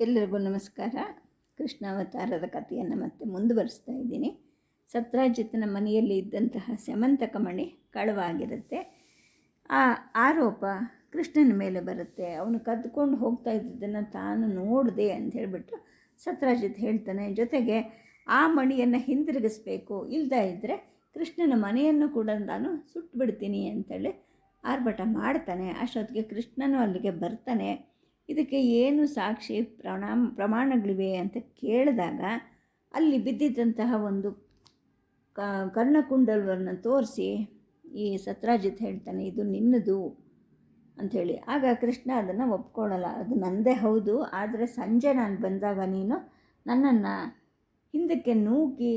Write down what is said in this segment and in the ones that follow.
ಎಲ್ಲರಿಗೂ ನಮಸ್ಕಾರ. ಕೃಷ್ಣಾವತಾರದ ಕಥೆಯನ್ನು ಮತ್ತೆ ಮುಂದುವರಿಸ್ತಾ ಇದ್ದೀನಿ. ಸತ್ರಾಜಿತನ ಮನೆಯಲ್ಲಿ ಇದ್ದಂತಹ ಸ್ಯಮಂತಕ ಮಣಿ ಕಳವಾಗಿರುತ್ತೆ. ಆ ಆರೋಪ ಕೃಷ್ಣನ ಮೇಲೆ ಬರುತ್ತೆ. ಅವನು ಕದ್ಕೊಂಡು ಹೋಗ್ತಾ ಇದ್ದದನ್ನು ತಾನು ನೋಡಿದೆ ಅಂತ ಹೇಳಿಬಿಟ್ಟು ಸತ್ರಾಜಿತ್ ಹೇಳ್ತಾನೆ. ಜೊತೆಗೆ ಆ ಮಣಿಯನ್ನು ಹಿಂದಿರುಗಿಸ್ಬೇಕು. ಇಲ್ಲದೇ ಇದ್ದರೆ ಕೃಷ್ಣನ ಮನೆಯನ್ನು ಕೂಡ ನಾನು ಸುಟ್ಟುಬಿಡ್ತೀನಿ ಅಂತೇಳಿ ಆರ್ಭಟ ಮಾಡ್ತಾನೆ. ಅಷ್ಟೊತ್ತಿಗೆ ಕೃಷ್ಣನು ಅಲ್ಲಿಗೆ ಬರ್ತಾನೆ. ಇದಕ್ಕೆ ಏನು ಸಾಕ್ಷಿ ಪ್ರಣಾಮ ಪ್ರಮಾಣಗಳಿವೆ ಅಂತ ಕೇಳಿದಾಗ ಅಲ್ಲಿ ಬಿದ್ದಿದ್ದಂತಹ ಒಂದು ಕ ಕರ್ಣಕುಂಡಲವನ್ನು ತೋರಿಸಿ ಈ ಸತ್ರಾಜಿತ್ ಹೇಳ್ತಾನೆ, ಇದು ನಿನ್ನದು ಅಂಥೇಳಿ ಆಗ ಕೃಷ್ಣ ಅದನ್ನು ಒಪ್ಕೊಳ್ಳಲ್ಲ. ಅದು ನಂದೇ ಹೌದು, ಆದರೆ ಸಂಜೆ ನಾನು ಬಂದಾಗ ನೀನು ನನ್ನನ್ನು ಹಿಂದಕ್ಕೆ ನೂಕಿ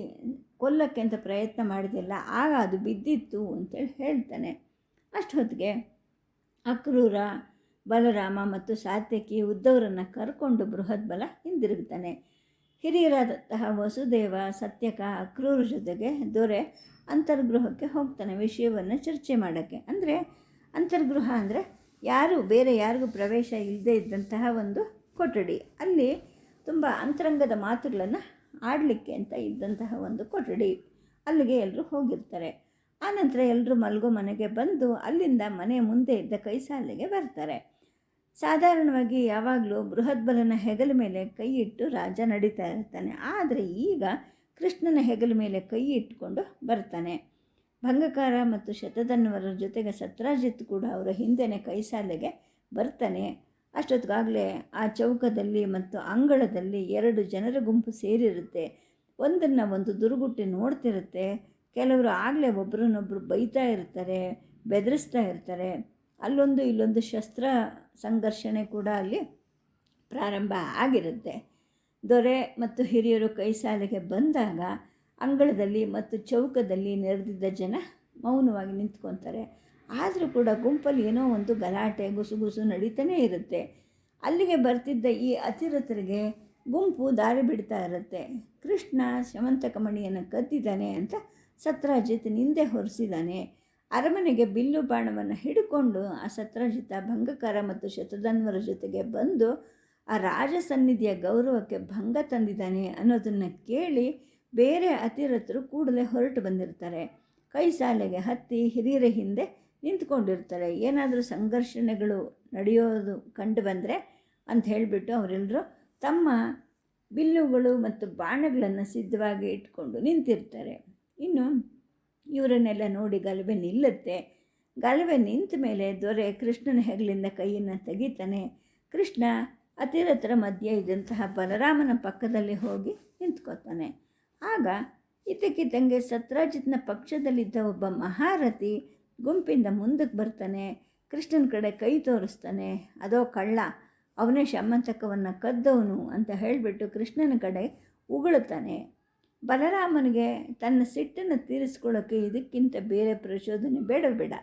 ಕೊಲ್ಲಕ್ಕೆ ಅಂತ ಪ್ರಯತ್ನ ಮಾಡಿದೆಯಲ್ಲ, ಆಗ ಅದು ಬಿದ್ದಿತ್ತು ಅಂತೇಳಿ ಹೇಳ್ತಾನೆ. ಅಷ್ಟೊತ್ತಿಗೆ ಅಕ್ರೂರ ಬಲರಾಮ ಮತ್ತು ಸಾತ್ಯಕಿ ಉದ್ದವರನ್ನು ಕರ್ಕೊಂಡು ಬೃಹತ್ ಬಲ ಹಿಂದಿರುಗ್ತಾನೆ ಹಿರಿಯರಾದಂತಹ ವಸುದೇವ, ಸತ್ಯಕ, ಅಕ್ರೂರ ಜೊತೆಗೆ ದೊರೆ ಅಂತರ್ಗೃಹಕ್ಕೆ ಹೋಗ್ತಾನೆ ವಿಷಯವನ್ನು ಚರ್ಚೆ ಮಾಡೋಕ್ಕೆ. ಅಂದರೆ ಅಂತರ್ಗೃಹ ಅಂದರೆ ಯಾರು, ಬೇರೆ ಯಾರಿಗೂ ಪ್ರವೇಶ ಇಲ್ಲದೇ ಇದ್ದಂತಹ ಒಂದು ಕೊಠಡಿ. ಅಲ್ಲಿ ತುಂಬ ಅಂತರಂಗದ ಮಾತುಗಳನ್ನು ಆಡಲಿಕ್ಕೆ ಅಂತ ಇದ್ದಂತಹ ಒಂದು ಕೊಠಡಿ. ಅಲ್ಲಿಗೆ ಎಲ್ಲರೂ ಹೋಗಿರ್ತಾರೆ. ಆನಂತರ ಎಲ್ಲರೂ ಮಲಗೋ ಮನೆಗೆ ಬಂದು ಅಲ್ಲಿಂದ ಮನೆ ಮುಂದೆ ಇದ್ದ ಕೈಸಾಲೆಗೆ ಬರ್ತಾರೆ. ಸಾಧಾರಣವಾಗಿ ಯಾವಾಗಲೂ ಬೃಹದ್ಬಲನ ಹೆಗಲ ಮೇಲೆ ಕೈ ಇಟ್ಟು ರಾಜ ನಡೀತಾ ಇರ್ತಾನೆ. ಆದರೆ ಈಗ ಕೃಷ್ಣನ ಹೆಗಲ ಮೇಲೆ ಕೈ ಇಟ್ಕೊಂಡು ಬರ್ತಾನೆ. ಭಂಗಕಾರ ಮತ್ತು ಶತಧನ್ವರ ಜೊತೆಗೆ ಸತ್ರಾಜಿತ್ ಕೂಡ ಅವರ ಹಿಂದೆನೇ ಕೈಸಾಲೆಗೆ ಬರ್ತಾನೆ. ಅಷ್ಟೊತ್ತಿಗಾಗಲೇ ಆ ಚೌಕದಲ್ಲಿ ಮತ್ತು ಅಂಗಳದಲ್ಲಿ ಎರಡು ಜನರ ಗುಂಪು ಸೇರಿರುತ್ತೆ. ಒಂದನ್ನು ಒಂದು ದುರುಗುಟ್ಟಿ ನೋಡ್ತಿರುತ್ತೆ. ಕೆಲವರು ಆಗಲೇ ಒಬ್ರನ್ನೊಬ್ರು ಬೈತಾ ಇರ್ತಾರೆ, ಬೆದರಿಸ್ತಾ ಇರ್ತಾರೆ. ಅಲ್ಲೊಂದು ಇಲ್ಲೊಂದು ಶಸ್ತ್ರ ಸಂಘರ್ಷಣೆ ಕೂಡ ಅಲ್ಲಿ ಪ್ರಾರಂಭ ಆಗಿರುತ್ತೆ. ದೊರೆ ಮತ್ತು ಹಿರಿಯರು ಕೈ ಸಾಲಿಗೆ ಬಂದಾಗ ಅಂಗಳದಲ್ಲಿ ಮತ್ತು ಚೌಕದಲ್ಲಿ ನೆರೆದಿದ್ದ ಜನ ಮೌನವಾಗಿ ನಿಂತ್ಕೊತಾರೆ. ಆದರೂ ಕೂಡ ಗುಂಪಲ್ಲಿ ಏನೋ ಒಂದು ಗಲಾಟೆ ಗುಸುಗುಸು ನಡೀತಾನೇ ಇರುತ್ತೆ. ಅಲ್ಲಿಗೆ ಬರ್ತಿದ್ದ ಈ ಅತಿರಥರಿಗೆ ಗುಂಪು ದಾರಿ ಬಿಡ್ತಾ ಇರುತ್ತೆ. ಕೃಷ್ಣ ಶಮಂತಕಮಣಿಯನ್ನು ಕದ್ದಿದ್ದಾನೆ ಅಂತ ಸತ್ರಾಜಿತ್ ನಿಂದೆ ಹೊರಿಸಿದ್ದಾನೆ ಅರಮನೆಗೆ ಬಿಲ್ಲು ಬಾಣವನ್ನು ಹಿಡ್ಕೊಂಡು ಆ ಸತ್ರಾಜಿತ ಭಂಗಕಾರ ಮತ್ತು ಶತಧನ್ವರ ಜೊತೆಗೆ ಬಂದು ಆ ರಾಜ ಸನ್ನಿಧಿಯ ಗೌರವಕ್ಕೆ ಭಂಗ ತಂದಿದ್ದಾನೆ ಅನ್ನೋದನ್ನು ಕೇಳಿ ಬೇರೆ ಅತಿರಥರು ಕೂಡಲೇ ಹೊರಟು ಬಂದಿರ್ತಾರೆ. ಕೈ ಸಾಲೆಗೆ ಹತ್ತಿ ಹಿರಿಯರ ಹಿಂದೆ ನಿಂತ್ಕೊಂಡಿರ್ತಾರೆ. ಏನಾದರೂ ಸಂಘರ್ಷಣೆಗಳು ನಡೆಯೋದು ಕಂಡು ಬಂದರೆ ಅಂತ ಹೇಳಿಬಿಟ್ಟು ಅವರೆಲ್ಲರೂ ತಮ್ಮ ಬಿಲ್ಲುಗಳು ಮತ್ತು ಬಾಣಗಳನ್ನು ಸಿದ್ಧವಾಗಿ ಇಟ್ಕೊಂಡು ನಿಂತಿರ್ತಾರೆ. ಇನ್ನು ಇವರನ್ನೆಲ್ಲ ನೋಡಿ ಗಲಭೆ ನಿಲ್ಲುತ್ತೆ. ಗಲಭೆ ನಿಂತ ಮೇಲೆ ದೊರೆ ಕೃಷ್ಣನ ಹೆಗಲಿಂದ ಕೈಯನ್ನು ತೆಗಿತಾನೆ. ಕೃಷ್ಣ ಅತಿರತ್ರ ಮಧ್ಯೆ ಇದ್ದಂತಹ ಬಲರಾಮನ ಪಕ್ಕದಲ್ಲಿ ಹೋಗಿ ನಿಂತ್ಕೋತಾನೆ. ಆಗ ಇದ್ದಕ್ಕಿದ್ದಂಗೆ ಸತ್ರಾಜಿತ್ನ ಪಕ್ಷದಲ್ಲಿದ್ದ ಒಬ್ಬ ಮಹಾರಥಿ ಗುಂಪಿಂದ ಮುಂದಕ್ಕೆ ಬರ್ತಾನೆ. ಕೃಷ್ಣನ ಕಡೆ ಕೈ ತೋರಿಸ್ತಾನೆ. ಅದೋ ಕಳ್ಳ, ಅವನೇ ಶಮಂತಕವನ್ನು ಕದ್ದವನು ಅಂತ ಹೇಳಿಬಿಟ್ಟು ಕೃಷ್ಣನ ಕಡೆ ಉಗುಳುತ್ತಾನೆ. ಬಲರಾಮನಿಗೆ ತನ್ನ ಸಿಟ್ಟನ್ನು ತೀರಿಸ್ಕೊಳ್ಳೋಕ್ಕೆ ಇದಕ್ಕಿಂತ ಬೇರೆ ಪ್ರಚೋದನೆ ಬೇಡ ಬೇಡ.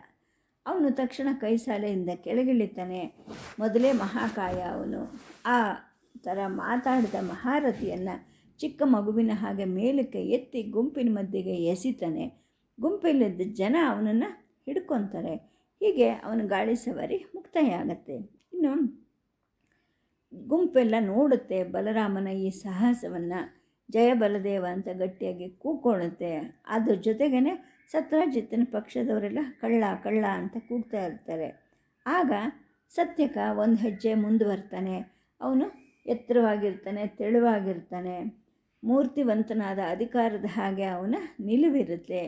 ಅವನು ತಕ್ಷಣ ಕೈಸಾಲೆಯಿಂದ ಕೆಳಗಿಳಿತಾನೆ. ಮೊದಲೇ ಮಹಾಕಾಯ ಅವನು. ಆ ಥರ ಮಾತಾಡಿದ ಮಹಾರಥಿಯನ್ನು ಚಿಕ್ಕ ಮಗುವಿನ ಹಾಗೆ ಮೇಲಕ್ಕೆ ಎತ್ತಿ ಗುಂಪಿನ ಮಧ್ಯೆಗೆ ಎಸಿತಾನೆ. ಗುಂಪಿಲ್ಲದ ಜನ ಅವನನ್ನು ಹಿಡ್ಕೊತಾರೆ. ಹೀಗೆ ಅವನ ಗಾಳಿ ಸವಾರಿ ಮುಕ್ತಾಯ ಆಗತ್ತೆ ಇನ್ನು ಗುಂಪೆಲ್ಲ ನೋಡುತ್ತೆ ಬಲರಾಮನ ಈ ಸಾಹಸವನ್ನು. ಜಯ ಬಲದೇವ ಅಂತ ಗಟ್ಟಿಯಾಗಿ ಕೂಕೊಳ್ಳುತ್ತೆ ಅದ್ರ ಜೊತೆಗೇ ಸತ್ರಾಜಿತ್ತನ ಪಕ್ಷದವರೆಲ್ಲ ಕಳ್ಳ ಕಳ್ಳ ಅಂತ ಕೂಗ್ತಾ ಇರ್ತಾರೆ. ಆಗ ಸತ್ಯಕ ಒಂದು ಹೆಜ್ಜೆ ಮುಂದುವರ್ತಾನೆ. ಅವನು ಎತ್ತರವಾಗಿರ್ತಾನೆ, ತೆಳುವಾಗಿರ್ತಾನೆ. ಮೂರ್ತಿವಂತನಾದ ಅಧಿಕಾರದ ಹಾಗೆ ಅವನ ನಿಲುವಿರುತ್ತೆ.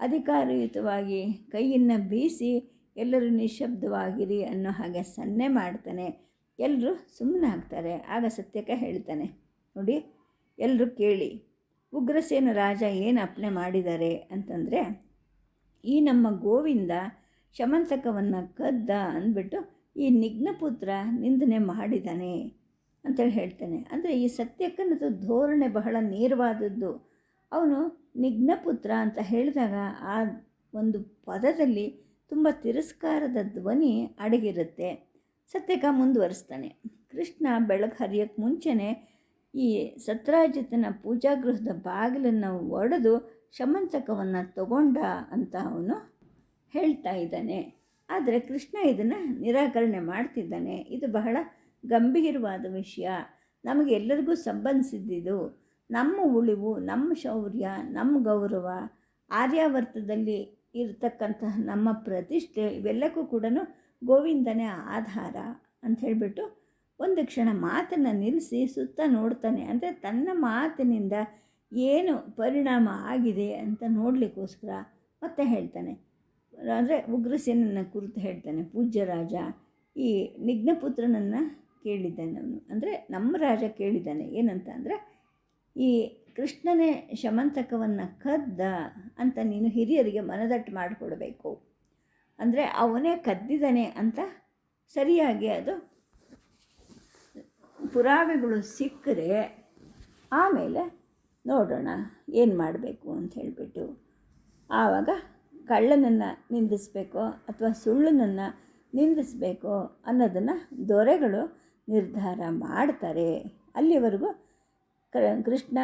ಅಧಿಕಾರಯುತವಾಗಿ ಕೈಯನ್ನು ಬೀಸಿ ಎಲ್ಲರೂ ನಿಶಬ್ದವಾಗಿರಿ ಅನ್ನೋ ಹಾಗೆ ಸನ್ನೆ ಮಾಡ್ತಾನೆ. ಎಲ್ಲರೂ ಸುಮ್ಮನಾಗ್ತಾರೆ ಆಗ ಸತ್ಯಕ ಹೇಳ್ತಾನೆ, ನೋಡಿ ಎಲ್ಲರೂ ಕೇಳಿ, ಉಗ್ರಸೇನ ರಾಜ ಏನು ಅಪ್ಪಣೆ ಮಾಡಿದ್ದಾರೆ ಅಂತಂದರೆ, ಈ ನಮ್ಮ ಗೋವಿಂದ ಶಮಂತಕವನ್ನು ಕದ್ದ ಅಂದ್ಬಿಟ್ಟು ಈ ನಿಘ್ನಪುತ್ರ ನಿಂದನೆ ಮಾಡಿದ್ದಾನೆ ಅಂತೇಳಿ ಹೇಳ್ತಾನೆ. ಅಂದರೆ ಈ ಸತ್ಯಕ್ಕನದು ಧೋರಣೆ ಬಹಳ ನೇರವಾದದ್ದು. ಅವನು ನಿಘ್ನಪುತ್ರ ಅಂತ ಹೇಳಿದಾಗ ಆ ಒಂದು ಪದದಲ್ಲಿ ತುಂಬ ತಿರಸ್ಕಾರದ ಧ್ವನಿ ಅಡಗಿರುತ್ತೆ. ಸತ್ಯಕ ಮುಂದುವರಿಸ್ತಾನೆ. ಕೃಷ್ಣ ಬೆಳಗ್ಗೆ ಹರಿಯೋಕ್ಕೆ ಮುಂಚೆನೇ ಈ ಸತ್ರಾಜಿತನ ಪೂಜಾಗೃಹದ ಬಾಗಿಲನ್ನು ಒಡೆದು ಶಮಂತಕವನ್ನು ತಗೊಂಡ ಅಂತ ಅವನು ಹೇಳ್ತಾ ಇದ್ದಾನೆ. ಆದರೆ ಕೃಷ್ಣ ಇದನ್ನು ನಿರಾಕರಣೆ ಮಾಡ್ತಿದ್ದಾನೆ. ಇದು ಬಹಳ ಗಂಭೀರವಾದ ವಿಷಯ. ನಮಗೆ ಎಲ್ಲರಿಗೂ ಸಂಬಂಧಿಸಿದ್ದಿದು ನಮ್ಮ ಉಳಿವು, ನಮ್ಮ ಶೌರ್ಯ, ನಮ್ಮ ಗೌರವ, ಆರ್ಯಾವರ್ತದಲ್ಲಿ ಇರತಕ್ಕಂತಹ ನಮ್ಮ ಪ್ರತಿಷ್ಠೆ ಇವೆಲ್ಲಕ್ಕೂ ಕೂಡ ಗೋವಿಂದನೇ ಆಧಾರ ಅಂತ ಹೇಳಿಬಿಟ್ಟು ಒಂದು ಕ್ಷಣ ಮಾತನ್ನು ನಿಲ್ಲಿಸಿ ಸುತ್ತ ನೋಡ್ತಾನೆ. ಅಂದರೆ ತನ್ನ ಮಾತಿನಿಂದ ಏನು ಪರಿಣಾಮ ಆಗಿದೆ ಅಂತ ನೋಡಲಿಕ್ಕೋಸ್ಕರ ಮತ್ತೆ ಹೇಳ್ತಾನೆ. ಅಂದರೆ ಉಗ್ರಸೇನನ್ನು ಕುರಿತು ಹೇಳ್ತಾನೆ, ಪೂಜ್ಯ ರಾಜ. ಈ ನಿಘ್ನಪುತ್ರನನ್ನು ಕೇಳಿದ್ದಾನೆ ಅವನು. ಅಂದರೆ ನಮ್ಮ ರಾಜ ಕೇಳಿದ್ದಾನೆ, ಏನಂತ ಅಂದರೆ, ಈ ಕೃಷ್ಣನೇ ಶಮಂತಕವನ್ನು ಕದ್ದ ಅಂತ ನೀನು ಹಿರಿಯರಿಗೆ ಮನದಟ್ಟು ಮಾಡಿಕೊಡಬೇಕು. ಅಂದರೆ ಅವನೇ ಕದ್ದಿದ್ದಾನೆ ಅಂತ ಸರಿಯಾಗಿ ಅದು ಪುರಾವೆಗಳು ಸಿಕ್ಕರೆ ಆಮೇಲೆ ನೋಡೋಣ ಏನು ಮಾಡಬೇಕು ಅಂತ ಹೇಳಿಬಿಟ್ಟು. ಆವಾಗ ಕಳ್ಳನನ್ನು ನಿಂದಿಸಬೇಕೋ ಅಥವಾ ಸುಳ್ಳನನ್ನು ನಿಂದಿಸಬೇಕೋ ಅನ್ನೋದನ್ನು ದೊರೆಗಳು ನಿರ್ಧಾರ ಮಾಡ್ತಾರೆ. ಅಲ್ಲಿವರೆಗೂ ಕೃಷ್ಣ,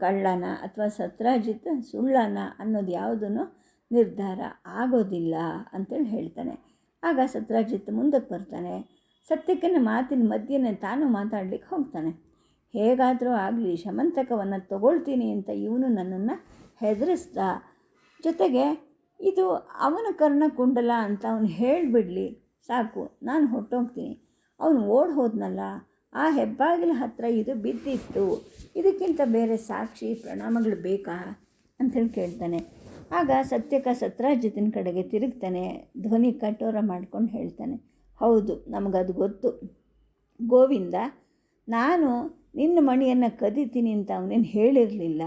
ಕಳ್ಳನ ಅಥವಾ ಸತ್ರಾಜಿತ್, ಸುಳ್ಳನ ಅನ್ನೋದು ಯಾವುದನ್ನು ನಿರ್ಧಾರ ಆಗೋದಿಲ್ಲ ಅಂತೇಳಿ ಹೇಳ್ತಾನೆ. ಆಗ ಸತ್ರಾಜಿತ್ ಮುಂದಕ್ಕೆ ಬರ್ತಾನೆ. ಸತ್ಯಕ್ಕನ ಮಾತಿನ ಮಧ್ಯೆ ತಾನು ಮಾತಾಡಲಿಕ್ಕೆ ಹೋಗ್ತಾನೆ. ಹೇಗಾದರೂ ಆಗಲಿ, ಶಮಂತಕವನ್ನು ತಗೊಳ್ತೀನಿ ಅಂತ ಇವನು ನನ್ನನ್ನು ಹೆದರಿಸ್ದ. ಜೊತೆಗೆ, ಇದು ಅವನ ಕರ್ಣಕುಂಡಲ ಅಂತ ಅವನು ಹೇಳಿಬಿಡಲಿ. ಸಾಕು, ನಾನು ಹೊಟ್ಟೋಗ್ತೀನಿ ಅವನು ಓಡ್ ಹೋದ್ನಲ್ಲ, ಆ ಹೆಬ್ಬಾಗಿಲ ಹತ್ರ ಇದು ಬಿದ್ದಿತ್ತು. ಇದಕ್ಕಿಂತ ಬೇರೆ ಸಾಕ್ಷಿ, ಪ್ರಣಾಮಗಳು ಬೇಕಾ? ಅಂಥೇಳಿ ಕೇಳ್ತಾನೆ. ಆಗ ಸತ್ಯಕ ಸತ್ರಾಜಿತನ ಕಡೆಗೆ ತಿರುಗ್ತಾನೆ, ಧ್ವನಿ ಕಠೋರ ಮಾಡ್ಕೊಂಡು ಹೇಳ್ತಾನೆ. ಹೌದು, ನಮಗದು ಗೊತ್ತು. ಗೋವಿಂದ, ನಾನು ನಿನ್ನ ಮಣಿಯನ್ನು ಕದೀತೀನಿ ಅಂತ ಅವನೇನು ಹೇಳಿರಲಿಲ್ಲ.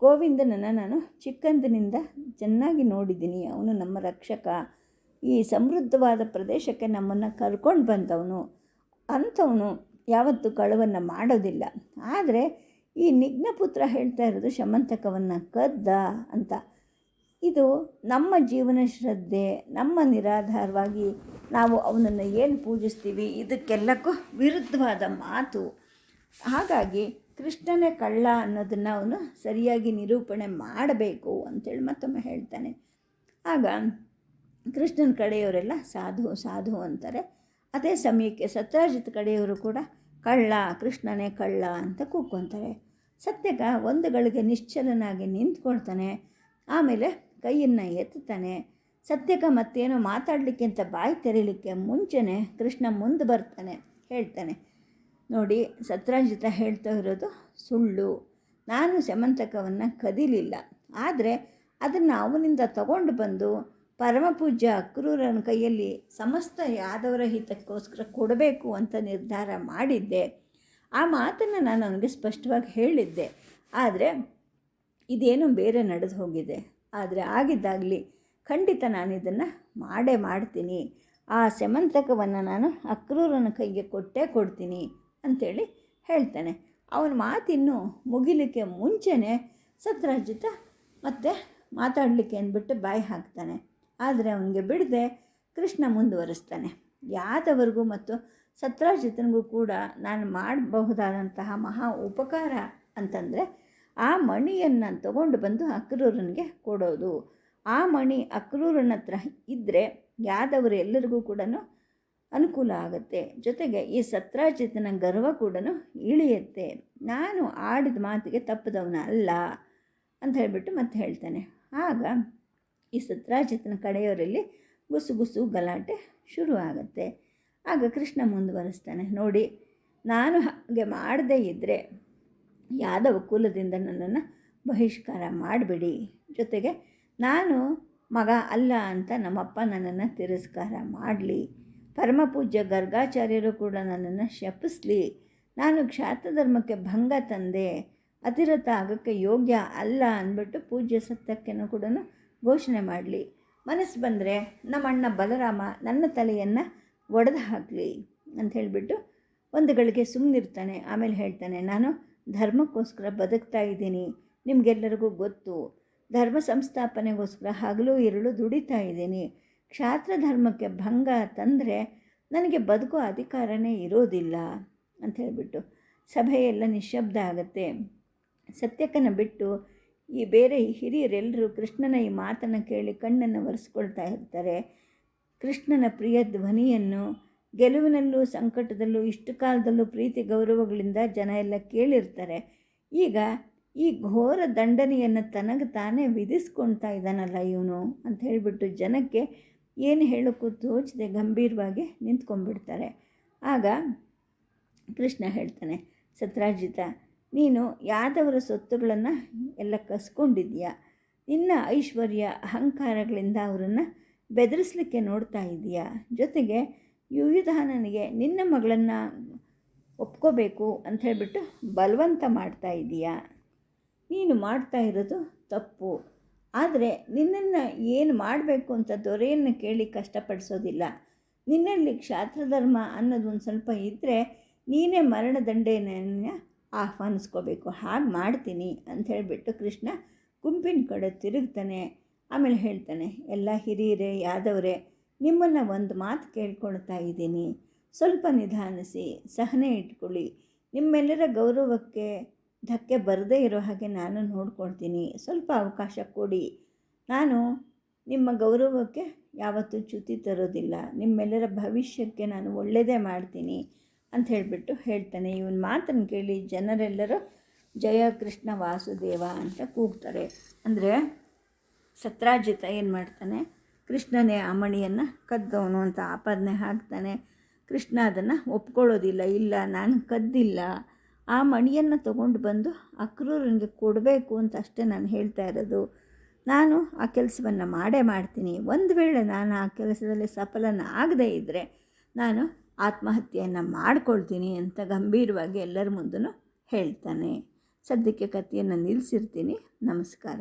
ಗೋವಿಂದನನ್ನು ನಾನು ಚಿಕ್ಕಂದಿನಿಂದ ಚೆನ್ನಾಗಿ ನೋಡಿದ್ದೀನಿ. ಅವನು ನಮ್ಮ ರಕ್ಷಕ. ಈ ಸಮೃದ್ಧವಾದ ಪ್ರದೇಶಕ್ಕೆ ನಮ್ಮನ್ನು ಕರ್ಕೊಂಡು ಬಂದವನು. ಅಂಥವನು ಯಾವತ್ತೂ ಕಳವನ್ನು ಮಾಡೋದಿಲ್ಲ. ಆದರೆ ಈ ನಿಘ್ನಪುತ್ರ ಹೇಳ್ತಾ ಇರೋದು ಶಮಂತಕವನ್ನು ಕದ್ದ ಅಂತ. ಇದು ನಮ್ಮ ಜೀವನ ಶ್ರದ್ಧೆ, ನಮ್ಮ ನಿರಾಧಾರವಾಗಿ ನಾವು ಅವನನ್ನು ಏನು ಪೂಜಿಸ್ತೀವಿ ಇದಕ್ಕೆಲ್ಲಕ್ಕೂ ವಿರುದ್ಧವಾದ ಮಾತು. ಹಾಗಾಗಿ ಕೃಷ್ಣನೇ ಕಳ್ಳ ಅನ್ನೋದನ್ನು ಅವನು ಸರಿಯಾಗಿ ನಿರೂಪಣೆ ಮಾಡಬೇಕು ಅಂತೇಳಿ ಮತ್ತೊಮ್ಮೆ ಹೇಳ್ತಾನೆ. ಆಗ ಕೃಷ್ಣನ ಕಡೆಯವರೆಲ್ಲ ಸಾಧು ಸಾಧು ಅಂತಾರೆ. ಅದೇ ಸಮಯಕ್ಕೆ ಸತ್ರಾಜಿತ್ ಕಡೆಯವರು ಕೂಡ ಕಳ್ಳ, ಕೃಷ್ಣನೇ ಕಳ್ಳ ಅಂತ ಕೂಗ್ಕೊತಾರೆ ಸತ್ಯಕ ಒಂದು ಗಳಿಗೆ ನಿಶ್ಚಲನಾಗಿ ನಿಂತ್ಕೊಳ್ತಾನೆ. ಆಮೇಲೆ ಕೈಯನ್ನು ಎತ್ತುತ್ತಾನೆ. ಸತ್ಯಕ ಮತ್ತೇನೋ ಮಾತಾಡಲಿಕ್ಕೆ ಅಂತ ಬಾಯಿ ತೆರೀಲಿಕ್ಕೆ ಮುಂಚೆನೆ ಕೃಷ್ಣ ಮುಂದೆ ಬರ್ತಾನೆ, ಹೇಳ್ತಾನೆ. ನೋಡಿ, ಸತ್ರಾಂಜಿತ ಹೇಳ್ತಾ ಇರೋದು ಸುಳ್ಳು. ನಾನು ಸಮಂತಕವನ್ನು ಕದಿಲಿಲ್ಲ. ಆದರೆ ಅದನ್ನು ಅವನಿಂದ ತಗೊಂಡು ಬಂದು ಪರಮಪೂಜ್ಯ ಅಕ್ರೂರನ ಕೈಯಲ್ಲಿ ಸಮಸ್ತ ಯಾದವರ ಹಿತಕ್ಕೋಸ್ಕರ ಕೊಡಬೇಕು ಅಂತ ನಿರ್ಧಾರ ಮಾಡಿದ್ದೆ. ಆ ಮಾತನ್ನು ನಾನು ಅವನಿಗೆ ಸ್ಪಷ್ಟವಾಗಿ ಹೇಳಿದ್ದೆ. ಆದರೆ ಇದೇನು ಬೇರೆ ನಡೆದು ಹೋಗಿದೆ. ಆದರೆ ಆಗಿದ್ದಾಗಲಿ ಖಂಡಿತ ನಾನು ಇದನ್ನು ಮಾಡೇ ಮಾಡ್ತೀನಿ. ಆ ಸೆಮಂತಕವನ್ನು ನಾನು ಅಕ್ರೂರನ ಕೈಗೆ ಕೊಟ್ಟೇ ಕೊಡ್ತೀನಿ ಅಂಥೇಳಿ ಹೇಳ್ತಾನೆ. ಅವನ ಮಾತಿನ್ನು ಮುಗಿಲಿಕ್ಕೆ ಮುಂಚೆನೇ ಸತ್ರಾಜಿತ ಮತ್ತೆ ಮಾತಾಡಲಿಕ್ಕೆ ಅಂದ್ಬಿಟ್ಟು ಬಾಯಿ ಹಾಕ್ತಾನೆ. ಆದರೆ ಅವನಿಗೆ ಬಿಡದೆ ಕೃಷ್ಣ ಮುಂದುವರಿಸ್ತಾನೆ. ಯಾದವರಿಗೂ ಮತ್ತು ಸತ್ರಾಜಿತನಿಗೂ ಕೂಡ ನಾನು ಮಾಡಬಹುದಾದಂತಹ ಮಹಾ ಉಪಕಾರ ಅಂತಂದರೆ ಆ ಮಣಿಯನ್ನು ತಗೊಂಡು ಬಂದು ಅಕ್ರೂರನಿಗೆ ಕೊಡೋದು. ಆ ಮಣಿ ಅಕ್ರೂರನ ಹತ್ರ ಇದ್ದರೆ ಯಾದವರು ಎಲ್ಲರಿಗೂ ಕೂಡ ಅನುಕೂಲ ಆಗುತ್ತೆ. ಜೊತೆಗೆ ಈ ಸತ್ರಾಜಿತನ ಗರ್ವ ಕೂಡ ಇಳಿಯುತ್ತೆ. ನಾನು ಆಡಿದ ಮಾತಿಗೆ ತಪ್ಪದವನ ಅಲ್ಲ ಅಂತ ಹೇಳಿಬಿಟ್ಟು ಮತ್ತೆ ಹೇಳ್ತಾನೆ. ಆಗ ಈ ಸತ್ರಾಜಿತನ ಕಡೆಯವರಲ್ಲಿ ಗುಸು ಗುಸು ಗಲಾಟೆ ಶುರು ಆಗುತ್ತೆ. ಆಗ ಕೃಷ್ಣ ಮುಂದುವರೆಸ್ತಾನೆ, ನೋಡಿ, ನಾನು ಹಾಗೆ ಮಾಡದೇ ಇದ್ದರೆ ಯಾದವ ಕುಲದಿಂದ ನನ್ನನ್ನು ಬಹಿಷ್ಕಾರ ಮಾಡಬೇಡಿ. ಜೊತೆಗೆ ನಾನು ಮಗ ಅಲ್ಲ ಅಂತ ನಮ್ಮಪ್ಪ ನನ್ನನ್ನು ತಿರಸ್ಕಾರ ಮಾಡಲಿ. ಪರಮಪೂಜ್ಯ ಗರ್ಗಾಚಾರ್ಯರು ಕೂಡ ನನ್ನನ್ನು ಶಪಿಸಲಿ. ನಾನು ಕ್ಷಾತ್ರಧರ್ಮಕ್ಕೆ ಭಂಗ ತಂದೆ. ಅತಿರಥ ಆಗೋಕ್ಕೆ ಯೋಗ್ಯ ಅಲ್ಲ ಅಂದ್ಬಿಟ್ಟು ಪೂಜ್ಯ ಸತ್ಯಕ್ಕೆನೂ ಕೂಡ ಘೋಷಣೆ ಮಾಡಲಿ. ಮನಸ್ಸು ಬಂದರೆ ನಮ್ಮಣ್ಣ ಬಲರಾಮ ನನ್ನ ತಲೆಯನ್ನು ಒಡೆದು ಹಾಕಲಿ ಅಂತ ಹೇಳಿಬಿಟ್ಟು ಒಂದು ಗಳಿಗೆ ಸುಮ್ಮನಿರ್ತಾನೆ ಆಮೇಲೆ ಹೇಳ್ತಾನೆ, ನಾನು ಧರ್ಮಕ್ಕೋಸ್ಕರ ಬದುಕ್ತಾ ಇದ್ದೀನಿ. ನಿಮಗೆಲ್ಲರಿಗೂ ಗೊತ್ತು. ಧರ್ಮ ಸಂಸ್ಥಾಪನೆಗೋಸ್ಕರ ಹಗಲು ಇರುಳು ದುಡಿತಾ ಇದ್ದೀನಿ. ಕ್ಷಾತ್ರ ಧರ್ಮಕ್ಕೆ ಭಂಗ ತಂದರೆ ನನಗೆ ಬದುಕೋ ಅಧಿಕಾರನೇ ಇರೋದಿಲ್ಲ ಅಂತ ಹೇಳಿಬಿಟ್ಟು ಸಭೆಯೆಲ್ಲ ನಿಶ್ಶಬ್ದ ಆಗುತ್ತೆ. ಸತ್ಯಕ್ಕನ ಬಿಟ್ಟು ಈ ಬೇರೆ ಹಿರಿಯರೆಲ್ಲರೂ ಕೃಷ್ಣನ ಈ ಮಾತನ್ನು ಕೇಳಿ ಕಣ್ಣನ್ನು ಒರೆಸ್ಕೊಳ್ತಾ ಇರ್ತಾರೆ. ಕೃಷ್ಣನ ಪ್ರಿಯ ಧ್ವನಿಯನ್ನು ಗೆಲುವಿನಲ್ಲೂ ಸಂಕಟದಲ್ಲೂ ಇಷ್ಟು ಕಾಲದಲ್ಲೂ ಪ್ರೀತಿ ಗೌರವಗಳಿಂದ ಜನ ಎಲ್ಲ ಕೇಳಿರ್ತಾರೆ. ಈಗ ಈ ಘೋರ ದಂಡನೆಯನ್ನು ತನಗೆ ತಾನೇ ವಿಧಿಸ್ಕೊಳ್ತಾ ಇದ್ದಾನಲ್ಲ ಇವನು ಅಂತ ಹೇಳಿಬಿಟ್ಟು ಜನಕ್ಕೆ ಏನು ಹೇಳೋಕ್ಕೂ ತೋಚದೆ ಗಂಭೀರವಾಗಿ ನಿಂತ್ಕೊಂಡ್ಬಿಡ್ತಾರೆ. ಆಗ ಕೃಷ್ಣ ಹೇಳ್ತಾನೆ ಸತ್ರಾಜಿತ ನೀನು ಯಾದವರ ಸೊತ್ತುಗಳನ್ನು ಎಲ್ಲ ಕಸ್ಕೊಂಡಿದ್ದೀಯ. ನಿನ್ನ ಐಶ್ವರ್ಯ ಅಹಂಕಾರಗಳಿಂದ ಅವರನ್ನು ಬೆದರಿಸ್ಲಿಕ್ಕೆ ನೋಡ್ತಾ ಇದೆಯಾ. ಜೊತೆಗೆ ಯುಯುಧಾನನಿಗೆ ನಿನ್ನ ಮಗಳನ್ನು ಒಪ್ಕೋಬೇಕು ಅಂತ ಹೇಳಿಬಿಟ್ಟು ಬಲವಂತ ಮಾಡ್ತಾ ಇದೀಯಾ? ನೀನು ಮಾಡ್ತಾ ಇರೋದು ತಪ್ಪು. ಆದರೆ ನಿನ್ನನ್ನು ಏನು ಮಾಡಬೇಕು ಅಂತ ದೊರೆಯನ್ನು ಕೇಳಿ ಕಷ್ಟಪಡಿಸೋದಿಲ್ಲ. ನಿನ್ನಲ್ಲಿ ಕ್ಷಾತ್ರಧರ್ಮ ಅನ್ನೋದು ಒಂದು ಸ್ವಲ್ಪ ಇದ್ದರೆ ನೀನೇ ಮರಣದಂಡನೆಯನ್ನು ಆಹ್ವಾನಿಸ್ಕೋಬೇಕು. ಹಾಗೆ ಮಾಡ್ತೀನಿ ಅಂತ ಹೇಳಿಬಿಟ್ಟು ಕೃಷ್ಣ ಗುಂಪಿನ ಕಡೆ ತಿರುಗ್ತಾನೆ. ಆಮೇಲೆ ಹೇಳ್ತಾನೆ, ಎಲ್ಲ ಹಿರಿಯರೇ, ಯಾದವರೇ ನಿಮ್ಮನ್ನು ಒಂದು ಮಾತು ಕೇಳ್ಕೊಳ್ತಾ ಇದ್ದೀನಿ. ಸ್ವಲ್ಪ ನಿಧಾನಿಸಿ, ಸಹನೆ ಇಟ್ಕೊಳ್ಳಿ. ನಿಮ್ಮೆಲ್ಲರ ಗೌರವಕ್ಕೆ ಧಕ್ಕೆ ಬರದೇ ಇರೋ ಹಾಗೆ ನಾನು ನೋಡ್ಕೊಳ್ತೀನಿ. ಸ್ವಲ್ಪ ಅವಕಾಶ ಕೊಡಿ. ನಾನು ನಿಮ್ಮ ಗೌರವಕ್ಕೆ ಯಾವತ್ತೂ ಚ್ಯುತಿ ತರೋದಿಲ್ಲ. ನಿಮ್ಮೆಲ್ಲರ ಭವಿಷ್ಯಕ್ಕೆ ನಾನು ಒಳ್ಳೆಯದೇ ಮಾಡ್ತೀನಿ ಅಂತ ಹೇಳಿಬಿಟ್ಟು ಹೇಳ್ತಾನೆ. ಇವನ್ ಮಾತನ್ನು ಕೇಳಿ ಜನರೆಲ್ಲರೂ ಜಯ ಕೃಷ್ಣ ವಾಸುದೇವ ಅಂತ ಕೂಗ್ತಾರೆ. ಅಂದರೆ ಸತ್ರಾಜಿತ ಏನು ಮಾಡ್ತಾನೆ? ಕೃಷ್ಣನೇ ಆ ಮಣಿಯನ್ನು ಕದ್ದವನು ಅಂತ ಆಪಾದನೆ ಹಾಕ್ತಾನೆ. ಕೃಷ್ಣ ಅದನ್ನು ಒಪ್ಕೊಳ್ಳೋದಿಲ್ಲ. ಇಲ್ಲ, ನಾನು ಕದ್ದಿಲ್ಲ. ಆ ಮಣಿಯನ್ನು ತಗೊಂಡು ಬಂದು ಅಕ್ರೂರನಿಗೆ ಕೊಡಬೇಕು ಅಂತ ಅಷ್ಟೇ ನಾನು ಹೇಳ್ತಾ ಇರೋದು. ನಾನು ಆ ಕೆಲಸವನ್ನು ಮಾಡೇ ಮಾಡ್ತೀನಿ. ಒಂದು ವೇಳೆ ನಾನು ಆ ಕೆಲಸದಲ್ಲಿ ಸಫಲನ ಆಗದೇ ಇದ್ದರೆ ನಾನು ಆತ್ಮಹತ್ಯೆಯನ್ನು ಮಾಡ್ಕೊಳ್ತೀನಿ ಅಂತ ಗಂಭೀರವಾಗಿ ಎಲ್ಲರ ಮುಂದೂ ಹೇಳ್ತಾನೆ. ಸದ್ಯಕ್ಕೆ ಕಥೆಯನ್ನು ನಿಲ್ಲಿಸಿರ್ತೀನಿ ನಮಸ್ಕಾರ.